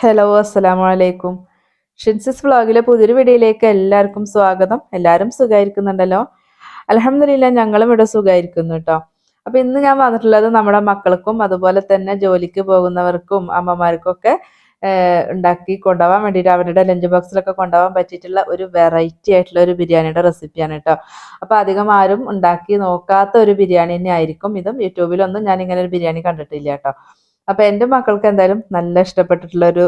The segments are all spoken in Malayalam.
ഹലോ അസ്സലാമു അലൈക്കും ഷിൻസിസ് വ്ളോഗിലെ പുതിയൊരു വീഡിയോയിലേക്ക് എല്ലാവർക്കും സ്വാഗതം. എല്ലാവരും സുഖമായിരിക്കുന്നുണ്ടല്ലോ അലഹമില്ല ഞങ്ങളും ഇവിടെ സുഖമായിരിക്കുന്നു കേട്ടോ അപ്പൊ ഇന്ന് ഞാൻ വന്നിട്ടുള്ളത് നമ്മുടെ മക്കൾക്കും അതുപോലെ തന്നെ ജോലിക്ക് പോകുന്നവർക്കും അമ്മമാർക്കൊക്കെ ഉണ്ടാക്കി കൊണ്ടുപോകാൻ വേണ്ടിയിട്ട് അവരുടെ ലഞ്ച് ബോക്സിലൊക്കെ കൊണ്ടുപോകാൻ പറ്റിയിട്ടുള്ള ഒരു വെറൈറ്റി ആയിട്ടുള്ള ഒരു ബിരിയാണിയുടെ റെസിപ്പിയാണ് കേട്ടോ അപ്പൊ അധികം ആരും ഉണ്ടാക്കി നോക്കാത്ത ഒരു ബിരിയാണി തന്നെ ആയിരിക്കും ഇതും യൂട്യൂബിലൊന്നും ഞാൻ ഇങ്ങനെ ഒരു ബിരിയാണി കണ്ടിട്ടില്ല കേട്ടോ അപ്പൊ എന്റെ മക്കൾക്ക് എന്തായാലും നല്ല ഇഷ്ടപ്പെട്ടിട്ടുള്ള ഒരു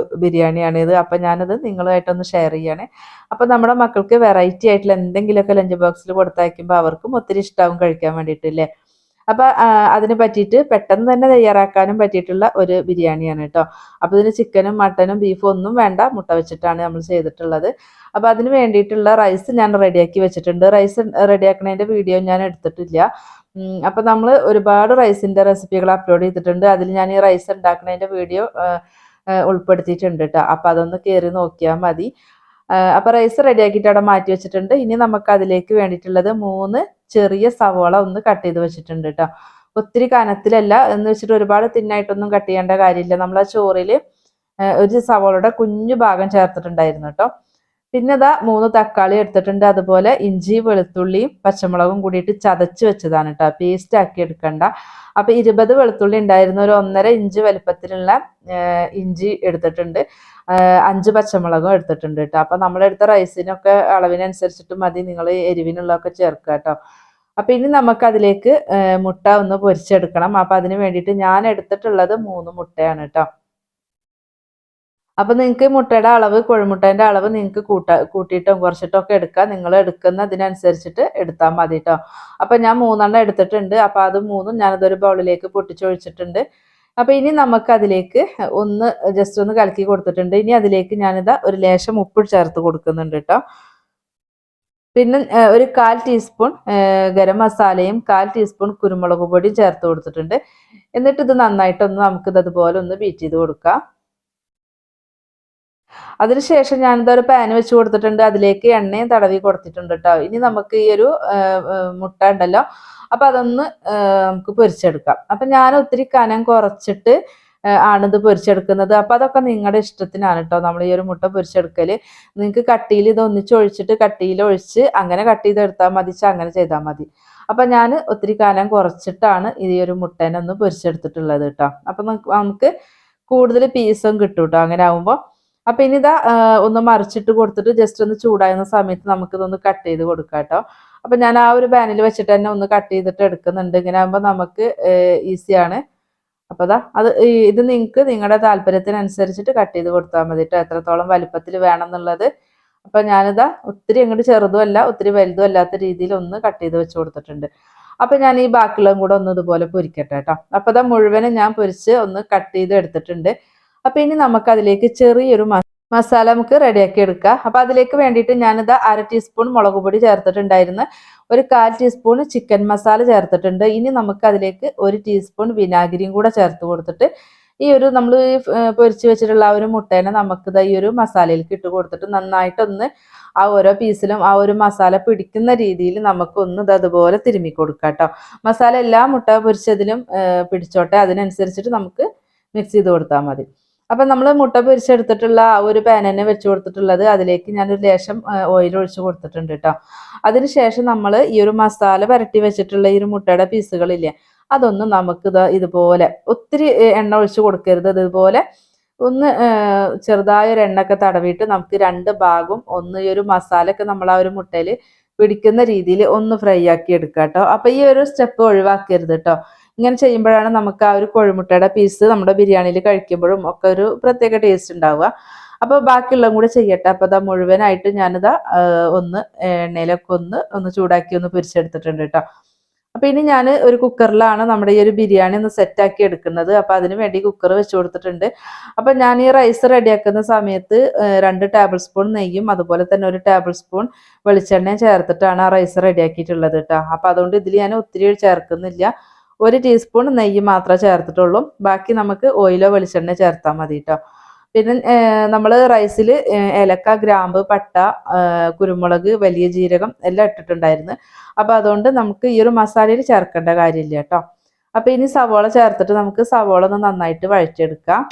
ഇത്. അപ്പൊ ഞാനത് നിങ്ങളുമായിട്ടൊന്ന് ഷെയർ ചെയ്യാണ്. അപ്പൊ നമ്മുടെ മക്കൾക്ക് വെറൈറ്റി ആയിട്ടുള്ള എന്തെങ്കിലുമൊക്കെ ലഞ്ച് ബോക്സിൽ കൊടുത്തയക്കുമ്പോൾ അവർക്കും ഒത്തിരി ഇഷ്ടാവും കഴിക്കാൻ വേണ്ടിയിട്ടില്ലേ അപ്പൊ അതിനെ പറ്റിയിട്ട് പെട്ടെന്ന് തന്നെ തയ്യാറാക്കാനും പറ്റിയിട്ടുള്ള ഒരു ബിരിയാണിയാണ് കേട്ടോ അപ്പൊ ഇതിന് ചിക്കനും മട്ടനും ബീഫും ഒന്നും വേണ്ട. മുട്ട വെച്ചിട്ടാണ് നമ്മൾ ചെയ്തിട്ടുള്ളത്. അപ്പൊ അതിന് വേണ്ടിയിട്ടുള്ള റൈസ് ഞാൻ റെഡിയാക്കി വെച്ചിട്ടുണ്ട്. റൈസ് റെഡിയാക്കുന്നതിന്റെ വീഡിയോ ഞാൻ എടുത്തിട്ടില്ല. അപ്പോൾ അപ്പൊ നമ്മൾ ഒരുപാട് റൈസിന്റെ റെസിപ്പികൾ അപ്ലോഡ് ചെയ്തിട്ടുണ്ട്. അതിൽ ഞാൻ ഈ റൈസ് ഉണ്ടാക്കുന്നതിന്റെ വീഡിയോ ഉൾപ്പെടുത്തിയിട്ടുണ്ട് കേട്ടോ അപ്പൊ അതൊന്ന് കയറി നോക്കിയാൽ മതി. അപ്പോൾ അപ്പൊ റൈസ് റെഡിയാക്കിയിട്ട് അവിടെ മാറ്റി വെച്ചിട്ടുണ്ട്. ഇനി നമുക്ക് അതിലേക്ക് വേണ്ടിയിട്ടുള്ളത് മൂന്ന് ചെറിയ സവോള ഒന്ന് കട്ട് ചെയ്ത് വെച്ചിട്ടുണ്ട് കേട്ടോ ഒത്തിരി കനത്തിലല്ല എന്ന് വെച്ചിട്ട് ഒരുപാട് തിന്നായിട്ടൊന്നും കട്ട് ചെയ്യേണ്ട കാര്യമില്ല. നമ്മൾ ആ ചോറിൽ ഒരു സവോളയുടെ കുഞ്ഞു ഭാഗം ചേർത്തിട്ടുണ്ടായിരുന്നു കേട്ടോ പിന്നെ ഇതാ മൂന്ന് തക്കാളി എടുത്തിട്ടുണ്ട്. അതുപോലെ ഇഞ്ചി വെളുത്തുള്ളിയും പച്ചമുളകും കൂടിയിട്ട് ചതച്ച് വെച്ചതാണ് കേട്ടോ പേസ്റ്റ് ആക്കി എടുക്കണ്ട. അപ്പൊ ഇരുപത് വെളുത്തുള്ളി ഉണ്ടായിരുന്ന. ഒരു ഒന്നര ഇഞ്ച് വലിപ്പത്തിലുള്ള ഇഞ്ചി എടുത്തിട്ടുണ്ട്. അഞ്ച് പച്ചമുളകും എടുത്തിട്ടുണ്ട് കേട്ടോ അപ്പൊ നമ്മളെടുത്ത റൈസിനൊക്കെ അളവിനനുസരിച്ചിട്ട് മതി. നിങ്ങൾ എരിവിനുള്ളതൊക്കെ ചേർക്കുക കേട്ടോ അപ്പൊ ഇനി നമുക്ക് അതിലേക്ക് മുട്ട ഒന്ന് പൊരിച്ചെടുക്കണം. അപ്പൊ അതിന് വേണ്ടിയിട്ട് ഞാൻ എടുത്തിട്ടുള്ളത് മൂന്ന് മുട്ടയാണ് കേട്ടോ അപ്പൊ നിങ്ങൾക്ക് മുട്ടയുടെ അളവ് കുഴിമുട്ടേന്റെ അളവ് നിങ്ങൾക്ക് കൂട്ട കൂട്ടിയിട്ടും കുറച്ചിട്ടും ഒക്കെ എടുക്കാം. നിങ്ങൾ എടുക്കുന്നതിനനുസരിച്ചിട്ട് എടുത്താൽ മതി കേട്ടോ അപ്പൊ ഞാൻ മൂന്നെണ്ണം എടുത്തിട്ടുണ്ട്. അപ്പൊ അത് മൂന്നും ഞാനതൊരു ബൗളിലേക്ക് പൊട്ടിച്ചൊഴിച്ചിട്ടുണ്ട്. അപ്പൊ ഇനി നമുക്ക് അതിലേക്ക് ഒന്ന് ജസ്റ്റ് ഒന്ന് കലക്കി കൊടുത്തിട്ടുണ്ട്. ഇനി അതിലേക്ക് ഞാനിതാ ഒരു ലേശം ഉപ്പ് ചേർത്ത് കൊടുക്കുന്നുണ്ട് കേട്ടോ പിന്നെ ഒരു കാൽ ടീസ്പൂൺ ഗരം മസാലയും കാൽ ടീസ്പൂൺ കുരുമുളക് പൊടിയും ചേർത്ത് കൊടുത്തിട്ടുണ്ട്. എന്നിട്ട് ഇത് നന്നായിട്ടൊന്ന് നമുക്ക് ഇത് അതുപോലെ ഒന്ന് ബീറ്റ് ചെയ്ത് കൊടുക്കാം. അതിനുശേഷം ഞാനിത് ഒരു പാൻ വെച്ച് കൊടുത്തിട്ടുണ്ട്. അതിലേക്ക് എണ്ണയും തടവി കൊടുത്തിട്ടുണ്ട് കേട്ടോ ഇനി നമുക്ക് ഈ ഒരു മുട്ട ഉണ്ടല്ലോ. അപ്പൊ അതൊന്ന് നമുക്ക് പൊരിച്ചെടുക്കാം. അപ്പൊ ഞാൻ ഒത്തിരി കനം കുറച്ചിട്ട് ആണിത് പൊരിച്ചെടുക്കുന്നത്. അപ്പൊ അതൊക്കെ നിങ്ങളുടെ ഇഷ്ടത്തിനാണ് കേട്ടോ നമ്മൾ ഈ ഒരു മുട്ട പൊരിച്ചെടുക്കൽ. നിങ്ങൾക്ക് കട്ടിയിൽ ഇത് ഒന്നിച്ച് ഒഴിച്ചിട്ട് കട്ടിയിൽ ഒഴിച്ച് അങ്ങനെ കട്ട് ചെയ്തെടുത്താൽ മതി അങ്ങനെ ചെയ്താൽ മതി. അപ്പൊ ഞാൻ ഒത്തിരി കാലം കുറച്ചിട്ടാണ് ഈ ഒരു മുട്ടേനെ ഒന്ന് പൊരിച്ചെടുത്തിട്ടുള്ളത് കേട്ടോ അപ്പൊ നമുക്ക് കൂടുതൽ പീസും കിട്ടും കേട്ടോ അങ്ങനെ ആവുമ്പോൾ അപ്പൊ ഇനി ഇതാ ഒന്ന് മറിച്ചിട്ട് കൊടുത്തിട്ട് ജസ്റ്റ് ഒന്ന് ചൂടായുന്ന സമയത്ത് നമുക്ക് നമുക്കിതൊന്ന് കട്ട് ചെയ്ത് കൊടുക്കാം കേട്ടോ അപ്പൊ ഞാൻ ആ ഒരു പാനിൽ വെച്ചിട്ട് തന്നെ ഒന്ന് കട്ട് ചെയ്തിട്ട് എടുക്കുന്നുണ്ട്. ഇങ്ങനെ ആകുമ്പോൾ നമുക്ക് ഈസിയാണ്. അപ്പൊ അതാ അത് ഇത് നിങ്ങൾക്ക് നിങ്ങളുടെ താല്പര്യത്തിനനുസരിച്ചിട്ട് കട്ട് ചെയ്ത് കൊടുത്താൽ മതി കേട്ടോ എത്രത്തോളം വലിപ്പത്തിൽ വേണം എന്നുള്ളത് അപ്പൊ ഞാനിതാ ഒത്തിരി അങ്ങോട്ട് ചെറുതുമല്ല ഒത്തിരി വലുതും അല്ലാത്ത രീതിയിൽ ഒന്ന് കട്ട് ചെയ്ത് വെച്ച് കൊടുത്തിട്ടുണ്ട്. അപ്പൊ ഞാൻ ഈ ബാക്കിയുള്ളതും കൂടെ ഒന്ന് ഇതുപോലെ പൊരിക്കട്ടെ കേട്ടോ അപ്പൊ ഇതാ മുഴുവനും ഞാൻ പൊരിച്ച് ഒന്ന് കട്ട് ചെയ്ത് എടുത്തിട്ടുണ്ട്. അപ്പൊ ഇനി നമുക്ക് അതിലേക്ക് ചെറിയൊരു മസാല നമുക്ക് റെഡിയാക്കി എടുക്കാം. അപ്പൊ അതിലേക്ക് വേണ്ടിയിട്ട് ഞാനിത് അര ടീസ്പൂൺ മുളക് പൊടി ചേർത്തിട്ടുണ്ടായിരുന്നു. ഒരു കാൽ ടീസ്പൂൺ ചിക്കൻ മസാല ചേർത്തിട്ടുണ്ട്. ഇനി നമുക്ക് അതിലേക്ക് ഒരു ടീസ്പൂൺ വിനാഗിരിയും കൂടെ ചേർത്ത് കൊടുത്തിട്ട് ഈ ഒരു നമ്മൾ പൊരിച്ച് വെച്ചിട്ടുള്ള ആ ഒരു മുട്ടേനെ നമുക്ക് ഈ ഒരു മസാലയിലേക്ക് ഇട്ട് കൊടുത്തിട്ട് നന്നായിട്ടൊന്ന് ആ ഓരോ പീസിലും ആ ഒരു മസാല പിടിക്കുന്ന രീതിയിൽ നമുക്കൊന്ന് ഇത് അതുപോലെ തിരുമ്മി കൊടുക്കാം കേട്ടോ മസാല എല്ലാ മുട്ട പൊരിച്ചതിലും പിടിച്ചോട്ടെ. അതിനനുസരിച്ചിട്ട് നമുക്ക് മിക്സ് ചെയ്ത് കൊടുത്താൽ മതി. അപ്പം നമ്മൾ മുട്ട പൊരിച്ചെടുത്തിട്ടുള്ള ആ ഒരു പാൻ തന്നെ വെച്ച് കൊടുത്തിട്ടുള്ളത് അതിലേക്ക് ഞാനൊരു ലേശം ഓയിൽ ഒഴിച്ച് കൊടുത്തിട്ടുണ്ട് കേട്ടോ അതിനുശേഷം നമ്മൾ ഈ ഒരു മസാല പുരട്ടി വെച്ചിട്ടുള്ള ഈ ഒരു മുട്ടയുടെ പീസുകളില്ലേ അതൊന്നും നമുക്ക് ഇതാ ഇതുപോലെ ഒത്തിരി എണ്ണ ഒഴിച്ച് കൊടുക്കരുത്. ഇതുപോലെ ഒന്ന് ചെറുതായ ഒരു എണ്ണയൊക്കെ തടവിയിട്ട് നമുക്ക് രണ്ട് ഭാഗവും ഒന്ന് ഈ ഒരു മസാല ഒക്കെ നമ്മൾ ആ ഒരു മുട്ടയിൽ പിടിക്കുന്ന രീതിയിൽ ഒന്ന് ഫ്രൈ ആക്കി എടുക്കാം കേട്ടോ അപ്പൊ ഈ ഒരു സ്റ്റെപ്പ് ഒഴിവാക്കരുത് കേട്ടോ ഇങ്ങനെ ചെയ്യുമ്പോഴാണ് നമുക്ക് ആ ഒരു കോഴിമുട്ടയുടെ പീസ് നമ്മുടെ ബിരിയാണിയിൽ കഴിക്കുമ്പോഴും ഒക്കെ ഒരു പ്രത്യേക ടേസ്റ്റ് ഉണ്ടാവുക. അപ്പോൾ ബാക്കിയുള്ളതും കൂടെ ചെയ്യട്ടെ. അപ്പോൾ അതാ മുഴുവനായിട്ട് ഞാനിതാ ഒന്ന് എണ്ണയിലൊക്കെ ഒന്ന് ഒന്ന് ചൂടാക്കി ഒന്ന് പൊരിച്ചെടുത്തിട്ടുണ്ട് കേട്ടോ അപ്പോൾ ഇനി ഞാൻ ഒരു കുക്കറിലാണ് നമ്മുടെ ഈ ഒരു ബിരിയാണി ഒന്ന് സെറ്റാക്കി എടുക്കുന്നത്. അപ്പോൾ അതിന് വേണ്ടി കുക്കർ വെച്ച് കൊടുത്തിട്ടുണ്ട്. അപ്പം ഞാൻ ഈ റൈസ് റെഡിയാക്കുന്ന സമയത്ത് രണ്ട് ടേബിൾ സ്പൂൺ നെയ്യും അതുപോലെ തന്നെ ഒരു ടേബിൾ സ്പൂൺ വെളിച്ചെണ്ണയും ചേർത്തിട്ടാണ് ആ റൈസ് റെഡിയാക്കിയിട്ടുള്ളത് കേട്ടോ അപ്പോൾ അതുകൊണ്ട് ഇതിൽ ഞാൻ ഒത്തിരി ചേർക്കുന്നില്ല. ഒരു ടീസ്പൂൺ നെയ്യ് മാത്രമേ ചേർത്തിട്ടുള്ളൂ. ബാക്കി നമുക്ക് ഓയിലോ വെളിച്ചെണ്ണ ചേർത്താൽ മതി കേട്ടോ പിന്നെ നമ്മൾ റൈസിൽ ഏലക്ക ഗ്രാമ്പ് പട്ട കുരുമുളക് വലിയ ജീരകം എല്ലാം ഇട്ടിട്ടുണ്ടായിരുന്നു. അപ്പോൾ അതുകൊണ്ട് നമുക്ക് ഈ ഒരു മസാലയിൽ ചേർക്കേണ്ട കാര്യമില്ല കേട്ടോ അപ്പോൾ ഇനി സവോള ചേർത്തിട്ട് നമുക്ക് സവോള ഒന്ന് നന്നായിട്ട് വഴറ്റിയെടുക്കാം.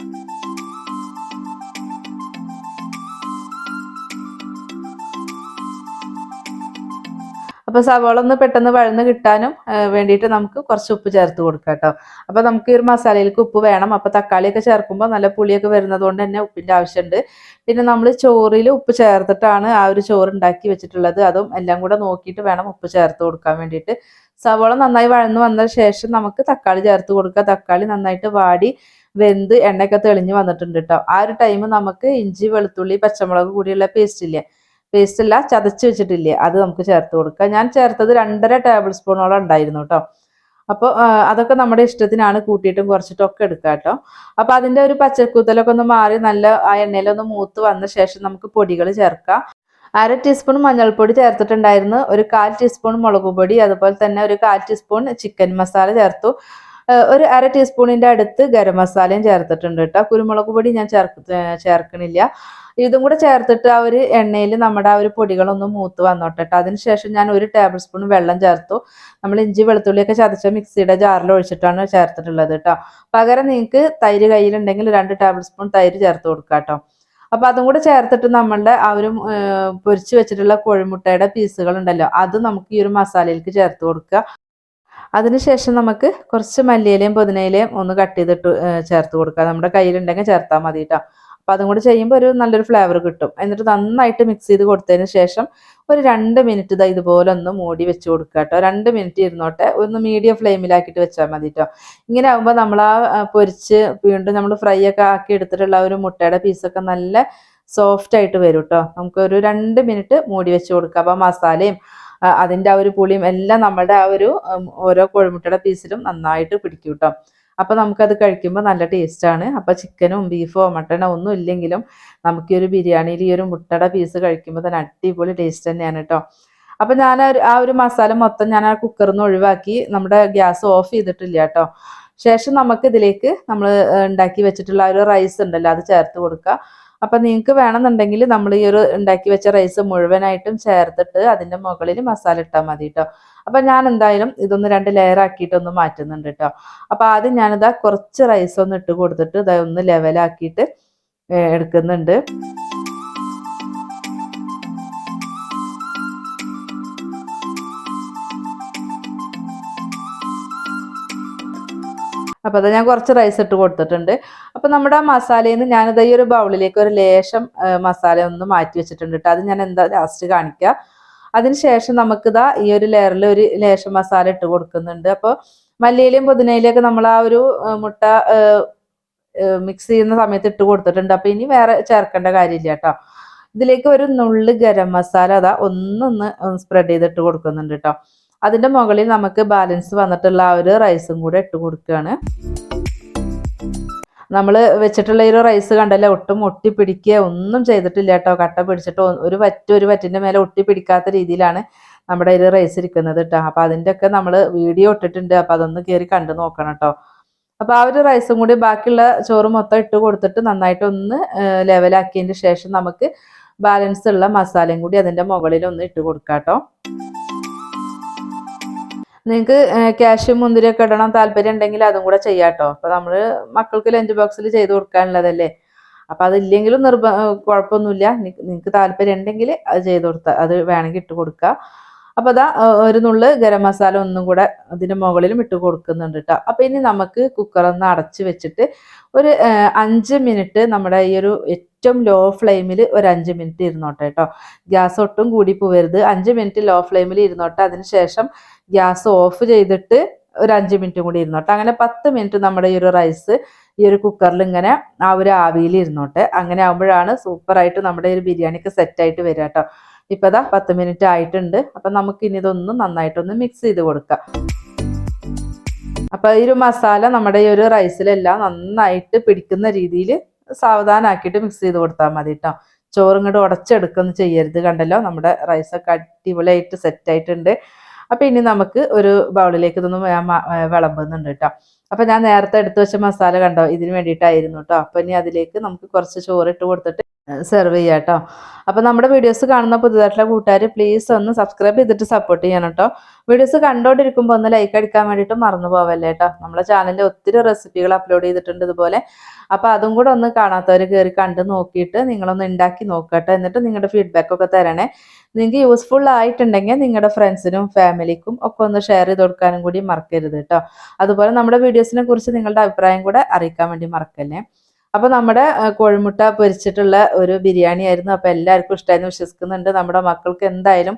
അപ്പോൾ സവാള ഒന്ന് പെട്ടെന്ന് വഴന്ന് കിട്ടാനും വേണ്ടിയിട്ട് നമുക്ക് കുറച്ച് ഉപ്പ് ചേർത്ത് കൊടുക്കാം കേട്ടോ. അപ്പോൾ നമുക്ക് ഈ ഒരു മസാലയിലേക്ക് ഉപ്പ് വേണം. അപ്പോൾ തക്കാളിയൊക്കെ ചേർക്കുമ്പോൾ നല്ല പുളിയൊക്കെ വരുന്നത് കൊണ്ട് തന്നെ ഉപ്പിന്റെ ആവശ്യമുണ്ട്. പിന്നെ നമ്മൾ ചോറിൽ ഉപ്പ് ചേർത്തിട്ടാണ് ആ ഒരു ചോറ് ഉണ്ടാക്കി വെച്ചിട്ടുള്ളത്. അതും എല്ലാം കൂടെ നോക്കിയിട്ട് വേണം ഉപ്പ് ചേർത്ത് കൊടുക്കാൻ വേണ്ടിയിട്ട്. സവാള നന്നായി വഴന്ന് വന്ന ശേഷം നമുക്ക് തക്കാളി ചേർത്ത് കൊടുക്കുക തക്കാളി നന്നായിട്ട് വാടി വെന്ത് എണ്ണയൊക്കെ തെളിഞ്ഞ് വന്നിട്ടുണ്ട് കേട്ടോ. ആ ഒരു ടൈം നമുക്ക് ഇഞ്ചി വെളുത്തുള്ളി പച്ചമുളക് കൂടിയുള്ള പേസ്റ്റ് ഇല്ലേ പേസ്റ്റ് അല്ല ചതച്ച് വെച്ചിട്ടില്ലേ? അത് നമുക്ക് ചേർത്ത് കൊടുക്കുക ഞാൻ ചേർത്തത് രണ്ടര ടേബിൾ സ്പൂണോളം ഉണ്ടായിരുന്നു കേട്ടോ അപ്പോൾ അതൊക്കെ നമ്മുടെ ഇഷ്ടത്തിനാണ്. കൂട്ടിയിട്ടും കുറച്ചിട്ടും ഒക്കെ എടുക്കുക കേട്ടോ അപ്പോൾ അതിന്റെ ഒരു പച്ചക്കൂത്തലൊക്കെ ഒന്ന് മാറി നല്ല ആ എണ്ണയിലൊന്ന് മൂത്ത് വന്ന ശേഷം നമുക്ക് പൊടികൾ ചേർക്കാം. അര ടീസ്പൂൺ മഞ്ഞൾപ്പൊടി ചേർത്തിട്ടുണ്ടായിരുന്നു. ഒരു കാൽ ടീസ്പൂൺ മുളക് പൊടി അതുപോലെ തന്നെ ഒരു കാൽ ടീസ്പൂൺ ചിക്കൻ മസാല ചേർത്തു. ഒരു അര ടീസ്പൂണിന്റെ അടുത്ത് ഗരം മസാലയും ചേർത്തിട്ടുണ്ട് കേട്ടോ കുരുമുളക് പൊടി ഞാൻ ചേർക്ക് ചേർക്കണില്ല. ഇതും കൂടെ ചേർത്തിട്ട് ആ ഒരു എണ്ണയിൽ നമ്മുടെ ആ ഒരു പൊടികളൊന്ന് മൂത്ത് വന്നോട്ടെ അതിനുശേഷം ഞാൻ ഒരു ടേബിൾ സ്പൂൺ വെള്ളം ചേർത്തു. നമ്മൾ ഇഞ്ചി വെളുത്തുള്ളിയൊക്കെ ചതച്ച മിക്സിയുടെ ജാറിൽ ഒഴിച്ചിട്ടാണ് ചേർത്തിട്ടുള്ളത് കേട്ടോ പകരം നിങ്ങൾക്ക് തൈര് കയ്യിലുണ്ടെങ്കിൽ രണ്ട് ടേബിൾ സ്പൂൺ തൈര് ചേർത്ത് കൊടുക്കുക കേട്ടോ അപ്പൊ അതും കൂടെ ചേർത്തിട്ട് നമ്മളുടെ ആ ഒരു പൊരിച്ച് വെച്ചിട്ടുള്ള കോഴിമുട്ടയുടെ പീസുകൾ ഉണ്ടല്ലോ അത് നമുക്ക് ഈ ഒരു മസാലയിലേക്ക് ചേർത്ത് കൊടുക്കുക അതിനുശേഷം നമുക്ക് കുറച്ച് മല്ലിയിലയും പുതിനയിലയും ഒന്ന് കട്ട് ചെയ്തിട്ട് ചേർത്ത് കൊടുക്കുക. നമ്മുടെ കയ്യിലുണ്ടെങ്കിൽ ചേർത്താൽ മതി കേട്ടോ അപ്പോൾ അതും കൂടി ചെയ്യുമ്പോൾ ഒരു നല്ലൊരു ഫ്ലേവർ കിട്ടും. എന്നിട്ട് നന്നായിട്ട് മിക്സ് ചെയ്ത് കൊടുത്തതിന് ശേഷം ഒരു രണ്ട് മിനിറ്റ് ഇതാ ഇതുപോലെ ഒന്ന് മൂടി വെച്ച് കൊടുക്കുക കേട്ടോ രണ്ട് മിനിറ്റ് ഇരുന്നോട്ടെ ഒന്ന് മീഡിയം ഫ്ലെയിമിലാക്കിയിട്ട് വെച്ചാൽ മതി കേട്ടോ ഇങ്ങനെ ആകുമ്പോൾ നമ്മൾ ആ പൊരിച്ച് വീണ്ടും നമ്മൾ ഫ്രൈ ഒക്കെ ആക്കി എടുത്തിട്ടുള്ള ഒരു മുട്ടയുടെ പീസൊക്കെ നല്ല സോഫ്റ്റ് ആയിട്ട് വരും കേട്ടോ നമുക്ക് ഒരു രണ്ട് മിനിറ്റ് മൂടി വെച്ച് കൊടുക്കുക. അപ്പോൾ മസാലയും ആ, അതിന്റെ ആ ഒരു പുളിയും എല്ലാം നമ്മുടെ ആ ഒരു ഓരോ കോഴിമുട്ടയുടെ പീസിലും നന്നായിട്ട് പിടിക്കും കേട്ടോ. അപ്പോൾ നമുക്കത് കഴിക്കുമ്പോൾ നല്ല ടേസ്റ്റാണ് അപ്പോൾ ചിക്കനും ബീഫോ മട്ടണോ ഒന്നും ഇല്ലെങ്കിലും നമുക്ക് ഈ ഒരു ബിരിയാണിയിൽ ഈ ഒരു മുട്ടയുടെ പീസ് കഴിക്കുമ്പോൾ തന്നെ അടിപൊളി ടേസ്റ്റ് തന്നെയാണ് കേട്ടോ. അപ്പം ഞാൻ ആ ഒരു- ആ ഒരു മസാല മൊത്തം ഞാൻ ആ കുക്കറിൽ നിന്ന് ഒഴിവാക്കി നമ്മുടെ ഗ്യാസ് ഓഫ് ചെയ്തിട്ടില്ല കേട്ടോ. ശേഷം നമുക്ക് ഇതിലേക്ക് നമ്മൾ ഉണ്ടാക്കി വെച്ചിട്ടുള്ള ആ ഒരു റൈസ് ഉണ്ടല്ലോ അത് ചേർത്ത് കൊടുക്കുക. അപ്പൊ നിങ്ങൾക്ക് വേണമെന്നുണ്ടെങ്കിൽ നമ്മൾ ഈ ഒരു ഉണ്ടാക്കി വെച്ച റൈസ് മുഴുവനായിട്ടും ചേർത്തിട്ട് അതിന്റെ മുകളിൽ മസാല ഇട്ടാൽ മതി കേട്ടോ അപ്പൊ ഞാൻ എന്തായാലും ഇതൊന്ന് രണ്ട് ലെയർ ആക്കിയിട്ടൊന്ന് മാറ്റുന്നുണ്ട് കേട്ടോ അപ്പൊ ആദ്യം ഞാനിതാ കുറച്ച് റൈസ് ഒന്ന് ഇട്ട് കൊടുത്തിട്ട് ഇതാ ഒന്ന് ലെവലാക്കിയിട്ട് എടുക്കുന്നുണ്ട്. അപ്പൊ അത് ഞാൻ കുറച്ച് റൈസ് ഇട്ട് കൊടുത്തിട്ടുണ്ട്. അപ്പോൾ നമ്മുടെ ആ മസാലയിൽ നിന്ന് ഞാനിത് ഈ ഒരു ബൗളിലേക്ക് ഒരു ലേശം മസാല ഒന്ന് മാറ്റി വെച്ചിട്ടുണ്ട് കേട്ടോ അത് ഞാൻ എന്താ ലാസ്റ്റ് കാണിക്കുക അതിനുശേഷം നമുക്കിതാ ഈ ഒരു ലെയറിൽ ഒരു ലേശം മസാല ഇട്ട് കൊടുക്കുന്നുണ്ട്. അപ്പോൾ മല്ലിയിലും പുതിനയിലൊക്കെ നമ്മൾ ആ ഒരു മുട്ട മിക്സ് ചെയ്യുന്ന സമയത്ത് ഇട്ട് കൊടുത്തിട്ടുണ്ട്. അപ്പോൾ ഇനി വേറെ ചേർക്കേണ്ട കാര്യമില്ല കേട്ടോ ഇതിലേക്ക് ഒരു നുള്ളു ഗരം മസാല അതാ ഒന്നൊന്ന് സ്പ്രെഡ് ചെയ്തിട്ട് കൊടുക്കുന്നുണ്ട് കേട്ടോ അതിന്റെ മുകളിൽ നമുക്ക് ബാലൻസ് വന്നിട്ടുള്ള ആ ഒരു റൈസും കൂടെ ഇട്ട് കൊടുക്കുകയാണ്. നമ്മൾ വെച്ചിട്ടുള്ള ഒരു റൈസ് കണ്ടല്ലേ ഒട്ടും ഒട്ടി പിടിക്കുക ഒന്നും ചെയ്തിട്ടില്ല കേട്ടോ. കട്ട പിടിച്ചിട്ട് ഒരു വറ്റ് ഒരു വറ്റിന്റെ മേലെ ഒട്ടി പിടിക്കാത്ത രീതിയിലാണ് നമ്മുടെ ഒരു റൈസ് ഇരിക്കുന്നത് കേട്ടോ. അപ്പോൾ അതിന്റെയൊക്കെ നമ്മൾ വീഡിയോ ഇട്ടിട്ടുണ്ട്. അപ്പോൾ അതൊന്ന് കയറി കണ്ടു നോക്കണം കേട്ടോ. അപ്പോൾ ആ ഒരു റൈസും കൂടി ബാക്കിയുള്ള ചോറ് മൊത്തം ഇട്ട് കൊടുത്തിട്ട് നന്നായിട്ട് ഒന്ന് ലെവലാക്കിയതിന് ശേഷം നമുക്ക് ബാലൻസ് ഉള്ള മസാലയും കൂടി അതിന്റെ മുകളിൽ ഒന്ന് ഇട്ട് കൊടുക്കാം കേട്ടോ. നിങ്ങൾക്ക് ക്യാഷ് മുന്തിരിയൊക്കെ ഇടണം താല്പര്യം ഉണ്ടെങ്കിൽ അതും കൂടെ ചെയ്യാം കേട്ടോ അപ്പൊ നമ്മൾ മക്കൾക്ക് ലഞ്ച് ബോക്സിൽ ചെയ്ത് കൊടുക്കാനുള്ളതല്ലേ. അപ്പൊ അതില്ലെങ്കിലും നിർബ കുഴപ്പമൊന്നുമില്ല. നിങ്ങൾക്ക് താല്പര്യം ഉണ്ടെങ്കിൽ അത് ചെയ്ത് കൊടുത്താൽ അത് വേണമെങ്കിൽ ഇട്ട് കൊടുക്കുക അപ്പൊ അതാ ഒരു നുള്ള് ഗരം മസാല ഒന്നും കൂടെ അതിന് മുകളിലും ഇട്ട് കൊടുക്കുന്നുണ്ട് കേട്ടോ അപ്പൊ ഇനി നമുക്ക് കുക്കർ ഒന്ന് അടച്ച് വെച്ചിട്ട് ഒരു അഞ്ച് മിനിറ്റ് നമ്മുടെ ഈ ഒരു ഏറ്റവും ലോ ഫ്ലെയിമിൽ ഒരു അഞ്ച് മിനിറ്റ് ഇരുന്നോട്ടെ കേട്ടോ ഗ്യാസ് ഒട്ടും കൂടി പോവരുത്. അഞ്ച് മിനിറ്റ് ലോ ഫ്ലെയിമിൽ ഇരുന്നോട്ടെ. അതിനുശേഷം ഗ്യാസ് ഓഫ് ചെയ്തിട്ട് ഒരു അഞ്ച് മിനിറ്റും കൂടി ഇരുന്നോട്ടെ. അങ്ങനെ പത്ത് മിനിറ്റ് നമ്മുടെ ഈ ഒരു റൈസ് ഈ ഒരു കുക്കറിൽ ഇങ്ങനെ ആ ഒരു ആവിയിൽ ഇരുന്നോട്ടെ. അങ്ങനെ ആകുമ്പോഴാണ് സൂപ്പറായിട്ട് നമ്മുടെ ഒരു ബിരിയാണിക്ക് സെറ്റായിട്ട് വരിക കേട്ടോ ഇപ്പൊ ഇതാ പത്ത് മിനിറ്റ് ആയിട്ടുണ്ട്. അപ്പം നമുക്ക് ഇനി ഇതൊന്ന് നന്നായിട്ടൊന്ന് മിക്സ് ചെയ്ത് കൊടുക്കാം. അപ്പോൾ ഈ ഒരു മസാല നമ്മുടെ ഈ ഒരു റൈസിലെല്ലാം നന്നായിട്ട് പിടിക്കുന്ന രീതിയിൽ സാവധാനാക്കിയിട്ട് മിക്സ് ചെയ്ത് കൊടുത്താൽ മതി കേട്ടോ ചോറും കൂടെ ഉടച്ചെടുക്കൊന്നും ചെയ്യരുത് കണ്ടല്ലോ. നമ്മുടെ റൈസൊക്കെ അടിപൊളിയായിട്ട് സെറ്റായിട്ടുണ്ട് അപ്പം ഇനി നമുക്ക് ഒരു ബൗളിലേക്ക് ഇതൊന്നും ഞാൻ വിളമ്പുന്നുണ്ട് കേട്ടോ അപ്പം ഞാൻ നേരത്തെ എടുത്തു വെച്ച മസാല കണ്ടോ? ഇതിന് വേണ്ടിയിട്ടായിരുന്നു കേട്ടോ അപ്പം ഇനി അതിലേക്ക് നമുക്ക് കുറച്ച് ചോറ് ഇട്ട് കൊടുത്തിട്ട് സെർവ് ചെയ്യാം കേട്ടോ അപ്പോൾ നമ്മുടെ വീഡിയോസ് കാണുന്ന പുതുതായിട്ടുള്ള കൂട്ടുകാർ പ്ലീസ് ഒന്ന് സബ്സ്ക്രൈബ് ചെയ്തിട്ട് സപ്പോർട്ട് ചെയ്യണം കേട്ടോ വീഡിയോസ് കണ്ടോണ്ടിരിക്കുമ്പോൾ ഒന്ന് ലൈക്ക് അടിക്കാൻ വേണ്ടിയിട്ട് മറന്നു പോവല്ലേ കേട്ടോ നമ്മുടെ ചാനലിൽ ഒത്തിരി റെസിപ്പികൾ അപ്ലോഡ് ചെയ്തിട്ടുണ്ട് ഇതുപോലെ. അപ്പോൾ അതും കൂടെ ഒന്ന് കാണാത്തവർ കയറി കണ്ട് നോക്കിയിട്ട് നിങ്ങളൊന്ന് ഉണ്ടാക്കി നോക്കട്ടെ എന്നിട്ട് നിങ്ങളുടെ ഫീഡ്ബാക്ക് ഒക്കെ തരണേ. നിങ്ങൾക്ക് യൂസ്ഫുൾ ആയിട്ടുണ്ടെങ്കിൽ നിങ്ങളുടെ ഫ്രണ്ട്സിനും ഫാമിലിക്കും ഒക്കെ ഒന്ന് ഷെയർ ചെയ്ത് കൊടുക്കാനും കൂടി മറക്കരുത് കേട്ടോ അതുപോലെ നമ്മുടെ വീഡിയോസിനെ കുറിച്ച് നിങ്ങളുടെ അഭിപ്രായം കൂടെ അറിയിക്കാൻ വേണ്ടി മറക്കല്ലേ. അപ്പോൾ നമ്മുടെ കോഴിമുട്ട പൊരിച്ചിട്ടുള്ള ഒരു ബിരിയാണി ആയിരുന്നു. അപ്പോൾ എല്ലാവർക്കും ഇഷ്ടമായിരുന്നു വിശ്വസിക്കുന്നുണ്ട്. നമ്മുടെ മക്കൾക്ക് എന്തായാലും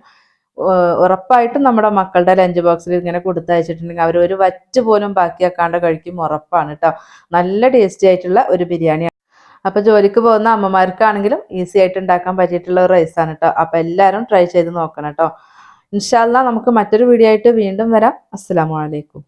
ഉറപ്പായിട്ടും നമ്മുടെ മക്കളുടെ ലഞ്ച് ബോക്സിൽ ഇങ്ങനെ കൊടുത്തയച്ചിട്ടുണ്ടെങ്കിൽ അവർ ഒരു വറ്റ് പോലും ബാക്കിയാക്കാണ്ട് കഴിക്കും ഉറപ്പാണ് കേട്ടോ നല്ല ടേസ്റ്റി ആയിട്ടുള്ള ഒരു ബിരിയാണി അപ്പൊ ജോലിക്ക് പോകുന്ന അമ്മമാർക്കാണെങ്കിലും ഈസി ആയിട്ട് ഉണ്ടാക്കാൻ പറ്റിയിട്ടുള്ള ഒരു റൈസാണ് കേട്ടോ അപ്പൊ എല്ലാവരും ട്രൈ ചെയ്ത് നോക്കണം കേട്ടോ ഇൻഷാല്ല നമുക്ക് മറ്റൊരു വീഡിയോ ആയിട്ട് വീണ്ടും വരാം. അസ്സാം അലൈക്കും.